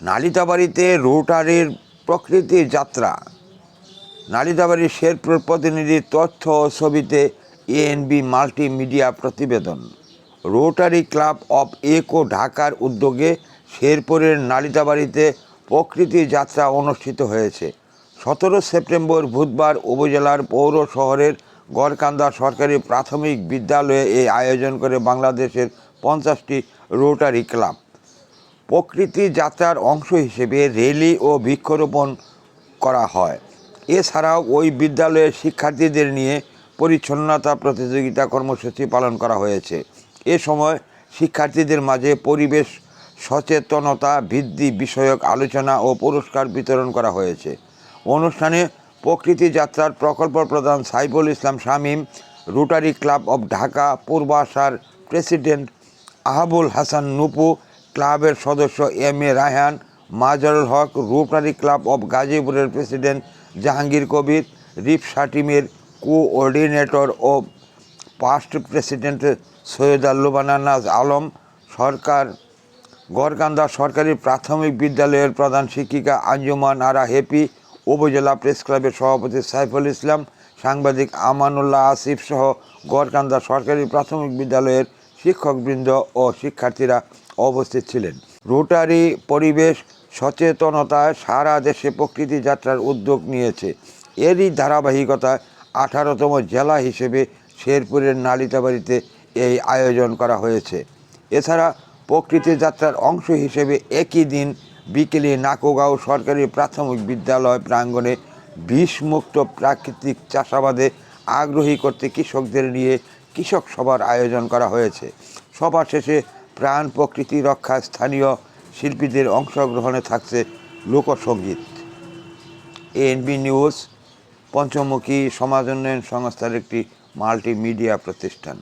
নালিতাবাড়িতে রোটারের প্রকৃতির যাত্রা। নালিতাবাড়ির শেরপুর প্রতিনিধির তথ্য ও ছবিতে এএনবি মাল্টিমিডিয়া প্রতিবেদন। রোটারি ক্লাব অফ একো ঢাকার উদ্যোগে শেরপুরের নালিতাবাড়িতে প্রকৃতি যাত্রা অনুষ্ঠিত হয়েছে। সতেরো সেপ্টেম্বর বুধবার উপজেলার পৌর শহরের গড়কান্দা সরকারি প্রাথমিক বিদ্যালয়ে এই আয়োজন করে বাংলাদেশের পঞ্চাশটি রোটারি ক্লাব। প্রকৃতি যাত্রার অংশ হিসেবে রেলি ও বৃক্ষরোপণ করা হয়। এছাড়াও ওই বিদ্যালয়ের শিক্ষার্থীদের নিয়ে পরিচ্ছন্নতা প্রতিযোগিতা কর্মসূচি পালন করা হয়েছে। এ সময় শিক্ষার্থীদের মাঝে পরিবেশ সচেতনতা বৃদ্ধি বিষয়ক আলোচনা ও পুরস্কার বিতরণ করা হয়েছে। অনুষ্ঠানে প্রকৃতি যাত্রার প্রকল্প প্রধান Saiful Islam Shamim, Rotary club of Dhaka পূর্বাশার president Ahabul Hasan নুপু ক্লাবের সদস্য M A Raihan, Mazharul Haq Rotary club of গাজীপুরের প্রেসিডেন্ট জাহাঙ্গীর কবির, রিফসা টিমের কোঅর্ডিনেটর ও পাস্ট প্রেসিডেন্ট সৈয়দা লুবানা নাজ আলম, সরকার গড়কান্দা সরকারি প্রাথমিক বিদ্যালয়ের প্রধান শিক্ষিকা আঞ্জুমান আরা হেপি, উপজেলা প্রেস ক্লাবের সভাপতি সাইফুল ইসলাম, সাংবাদিক আমানুল্লাহ আসিফ সহ গড়কান্দা সরকারি প্রাথমিক বিদ্যালয়ের শিক্ষকবৃন্দ ও শিক্ষার্থীরা উপস্থিত ছিলেন। রোটারি পরিবেশ সচেতনতায় সারা দেশে প্রকৃতি যাত্রার উদ্যোগ নিয়েছে। এরই ধারাবাহিকতায় আঠারোতম জেলা হিসেবে শেরপুরের নালিতাবাড়িতে এই আয়োজন করা হয়েছে। এছাড়া প্রকৃতি যাত্রার অংশ হিসেবে একই দিন বিকেলে নাকোগাঁও সরকারি প্রাথমিক বিদ্যালয় প্রাঙ্গণে বিষমুক্ত প্রাকৃতিক চাষাবাদে আগ্রহী করতে কৃষকদের নিয়ে কৃষক সভার আয়োজন করা হয়েছে। সভা শেষে প্রাণ প্রকৃতি রক্ষা স্থানীয় শিল্পীদের অংশগ্রহণে থাকছে লোকসঙ্গীত এএনবি নিউজ পঞ্চমুখী সমাজ উন্নয়ন সংস্থার একটি মাল্টিমিডিয়া প্রতিষ্ঠান।